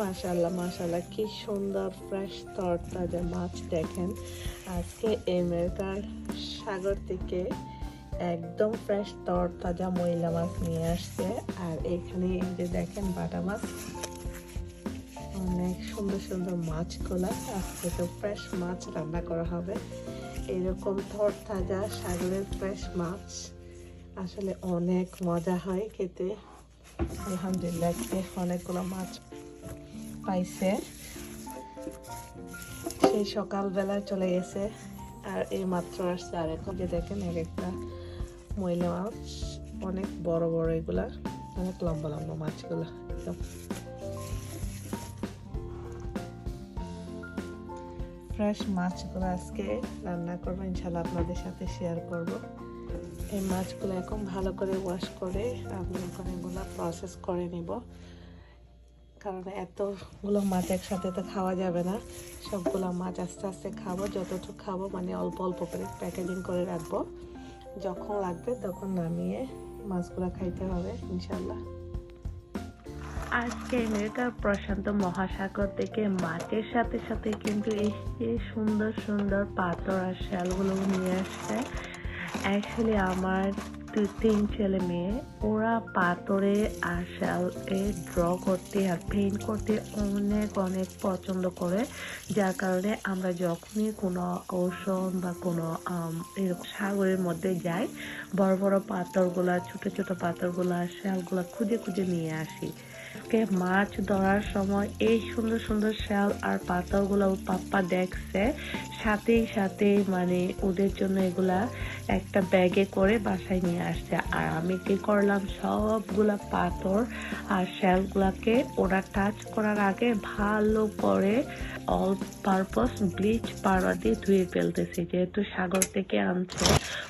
মাশাল্লাহ মাশাল্লাহ কি সুন্দর ফ্রেশ তরতাজা মাছ দেখেন। আজকে আমেরিকার সাগর থেকে একদম ফ্রেশ তরতাজা ময়লা মাছ নিয়ে আসছে। আর এখানে এই যে দেখেন বাটা মাছ, অনেক সুন্দর সুন্দর মাছগুলা। আজকে তো ফ্রেশ মাছ রান্না করা হবে। এরকম তরতাজা সাগরের ফ্রেশ মাছ, আসলে অনেক মজা হয় খেতে। আলহামদুলিল্লাহ, অনেকগুলো মাছ পাইছে। সেই সকালবেলায় চলে গেছে। আর এই মাত্র আসছে আর এখন। যে দেখেন, এক একটা মহিলা মাছ, অনেক বড় বড় এগুলা, অনেক লম্বা লম্বা মাছগুলো, একদম। ফ্রেশ মাছগুলো আজকে রান্না করব, ইনশাল্লাহ আপনাদের সাথে শেয়ার করব। এই মাছগুলো এখন ভালো করে ওয়াশ করে, আমি এখন এগুলো প্রসেস করে নিব। কারণ এতগুলো মাছ একসাথে তো খাওয়া যাবে না। সবগুলো মাছ আস্তে আস্তে খাব, যতটুকু খাব মানে অল্প অল্প করে প্যাকেজিং করে রাখব। যখন লাগবে তখন নামিয়ে মাছগুলো খাইতে হবে ইনশাল্লাহ আজকে আমেরিকার প্রশান্ত মহাসাগর থেকে মাছের সাথে সাথে কিন্তু এসছে সুন্দর সুন্দর পাথর আর শ্যালগুলো নিয়ে আসছে। অ্যাকচুয়ালি আমার তিন ছেলে মেয়ে, ওরা পাথরে আর শ্যাল এ ড্র করতে আর পেইন্ট করতে অনেক অনেক পছন্দ করে। যার কারণে আমরা যখনই কোনো ঔষধ বা কোনো এরকম সাগরের মধ্যে যাই, বড় বড় পাথরগুলা, ছোট ছোট পাথরগুলা শ্যালগুলা খুঁজে খুঁজে নিয়ে আসি। কে মাছ ধরার সময় এই সুন্দর সুন্দর শ্যাল আর ওর পাপ্পা দেখছে। সাথেই সাথে মানে ওদের জন্য এগুলা একটা ব্যাগে করে বাসায় নিয়ে আসছে। আর আমি কি করলাম, সবগুলা পাথর আর শ্যালগুলাকে ওরা টাচ করার আগে ভালো করে অল পারপস ব্লিচ পাউডার দিয়ে ধুয়ে ফেলতেছি। যেহেতু সাগর থেকে আনছে,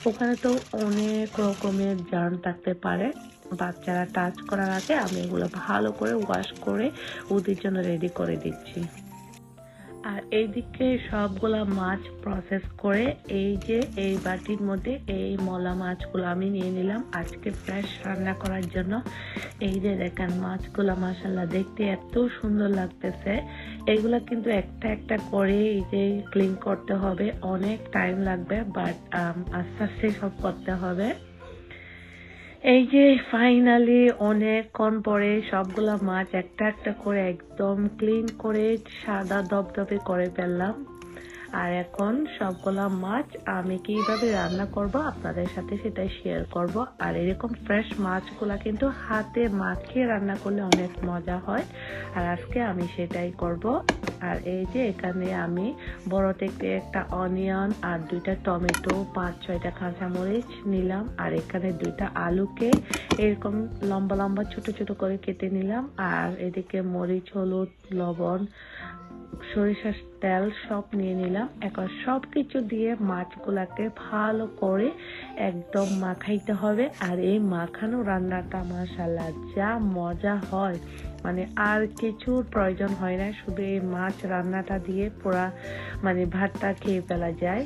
ওখানে তো অনেক রকমের জার্ম থাকতে পারে। বাচ্চারা টাচ করার আগে আমি এগুলো ভালো করে ওয়াশ করে ওদের জন্য রেডি করে দিচ্ছি। আর এইদিকে সবগুলা মাছ প্রসেস করে এই যে এই বাটির মধ্যে এই মলা মাছগুলো আমি নিয়ে নিলাম। আজকে ফ্রেশ রান্না করার জন্য। এই যে দেখেন মাছগুলো মাসাল্লাহ দেখতে এত সুন্দর লাগতেছে। এগুলা কিন্তু একটা একটা করে এই যে ক্লিন করতে হবে। অনেক টাইম লাগবে বাট আস্তে আস্তে সব করতে হবে। এই যে ফাইনালি অনেকক্ষণ পরে সবগুলা মাছ একটা একটা করে একদম ক্লিন করে সাদা দবদবে করে ফেললাম। আর এখন সবগুলা মাছ আমি কীভাবে রান্না করব আপনাদের সাথে সেটাই শেয়ার করব। আর এরকম ফ্রেশ মাছগুলা কিন্তু হাতে মাখিয়ে রান্না করলে অনেক মজা হয়। আর আজকে আমি সেটাই করব। আর এই যে এখানে আমি বড় থেকে একটা অনিয়ন আর দুইটা টমেটো, পাঁচ, ছয়টা কাঁচামরিচ নিলাম। আর এখানে দুইটা আলুকে এরকম লম্বা লম্বা ছোট ছোট করে কেটে নিলাম। আর এদিকে মরিচ, হলুদ, লবণ সরিষার তেল সব নিয়ে নিলাম। এখন সব কিছু দিয়ে মাছগুলাকে ভালো করে একদম মাখাইতে হবে। আর এই মাখানো রান্নাটা মাশাল্লাহ যা মজা হয়। মানে আর কিছুর প্রয়োজন হয় না, শুধু এই মাছ রান্নাটা দিয়ে পুরা মানে ভাতটা খেয়ে ফেলা যায়।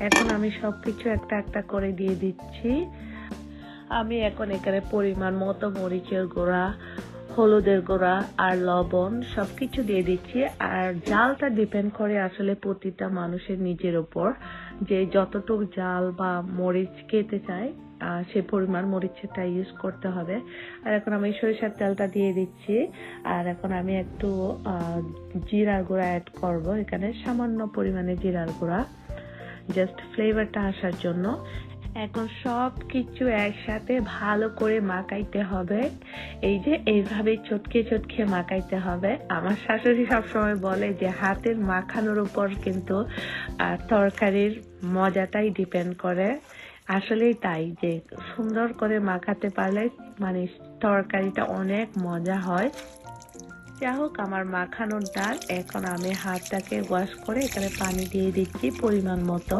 এখন আমি সব কিছু একটা একটা করে দিয়ে দিচ্ছি। আমি এখন এখানে পরিমাণ মতো মরিচের গুঁড়া হলুদের গুঁড়া আর লবণ সবকিছু দিয়ে দিচ্ছি। আর জালটা ডিপেন্ড করে আসলে প্রতিটা মানুষের নিজের ওপর যে যতটুকু জাল বা মরিচ খেতে চায় সে পরিমাণ মরিচটা ইউজ করতে হবে। আর এখন আমি সরিষার তেলটা দিয়ে দিচ্ছি। আর এখন আমি একটু জিরার গুঁড়া অ্যাড করব। এখানে সামান্য পরিমাণে জিরার গুঁড়া। জাস্ট ফ্লেভারটা আসার জন্য। এখন সব কিছু একসাথে ভালো করে মাখাইতে হবে। এই যে, এইভাবে চটকে চটকে মাখাইতে হবে। আমার শাশুড়ি সবসময় বলে যে, হাতের মাখানোর উপর কিন্তু তরকারির মজাটাই ডিপেন্ড করে। আসলেই তাই যে, সুন্দর করে মাখাতে পারলে মানে তরকারিটা অনেক মজা হয়। যা হোক আমার মাখানোর ডাল, এখন আমি হাতটাকে ওয়াশ করে এখানে পানি দিয়ে দিচ্ছি পরিমাণ মতো।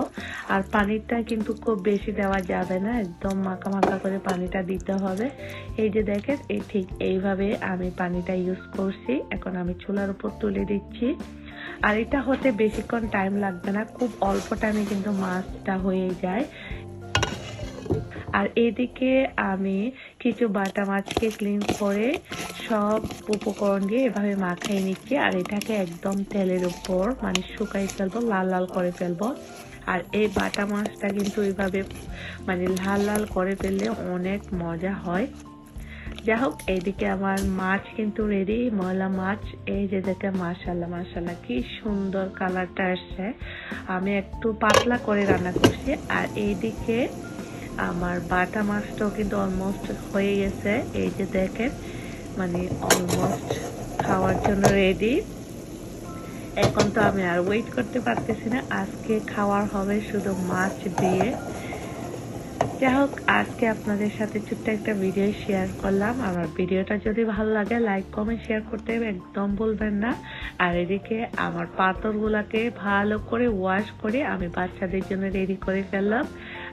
আর পানিটা কিন্তু খুব বেশি দেওয়া যাবে না, একদম মাখা মাখা করে পানিটা দিতে হবে। এই যে দেখেন, এই ঠিক এইভাবে আমি পানিটা ইউজ করছি, এখন আমি চুলার উপর তুলে দিচ্ছি। আর এটা হতে বেশিক্ষণ টাইম লাগবে না, খুব অল্প টাইমে কিন্তু মাছটা হয়ে যায়। আর এদিকে আমি কিছু বাটা মাছকে ক্লিন করে সব উপকরণ দিয়ে এভাবে মাখাই নিচ্ছি, আর এটাকে একদম তেলের উপর মানে শুকাই ফেলব, লাল লাল করে ফেলব। আর এই বাটা মাছটা কিন্তু এইভাবে মানে লাল লাল করে ফেললে অনেক মজা হয়। যাই হোক, এইদিকে আমার মাছ কিন্তু রেডি ময়লা মাছ, এই যে দেখে মাশাল্লাহ মাশাল্লাহ, কি সুন্দর কালারটা আসছে। আমি একটু পাতলা করে রান্না করছি, আর এইদিকে আমার বাটা মাছটাও কিন্তু অলমোস্ট হয়ে গেছে। এই যে দেখেন মানে অলমোস্ট খাওয়ার জন্য রেডি এখন তো আমি আর ওয়েট করতে পারতেছি না। আজকে খাওয়ার হবে শুধু মাছ দিয়ে। যাই হোক, আজকে আপনাদের সাথে ছোট্ট একটা ভিডিও শেয়ার করলাম। আমার ভিডিওটা যদি ভালো লাগে লাইক কমেন্ট শেয়ার করতে একদম বলবেন না। আর এদিকে আমার পাথরগুলাকে ভালো করে ওয়াশ করে আমি বাচ্চাদের জন্য রেডি করে ফেললাম।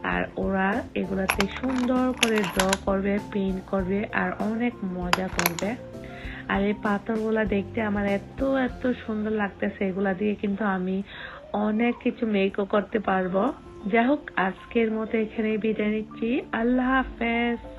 আর ওরা এগুলাতে সুন্দর করে ড্র করবে পেইন্ট করবে আর অনেক মজা করবে। আর এই পাথরগুলা দেখতে আমার এত এত সুন্দর লাগতেছে, এগুলা দিয়ে কিন্তু আমি অনেক কিছু মেকও করতে পারব। যাই হোক, আজকের মতো এখানেই বিদায় নিচ্ছি। আল্লাহ হাফেজ।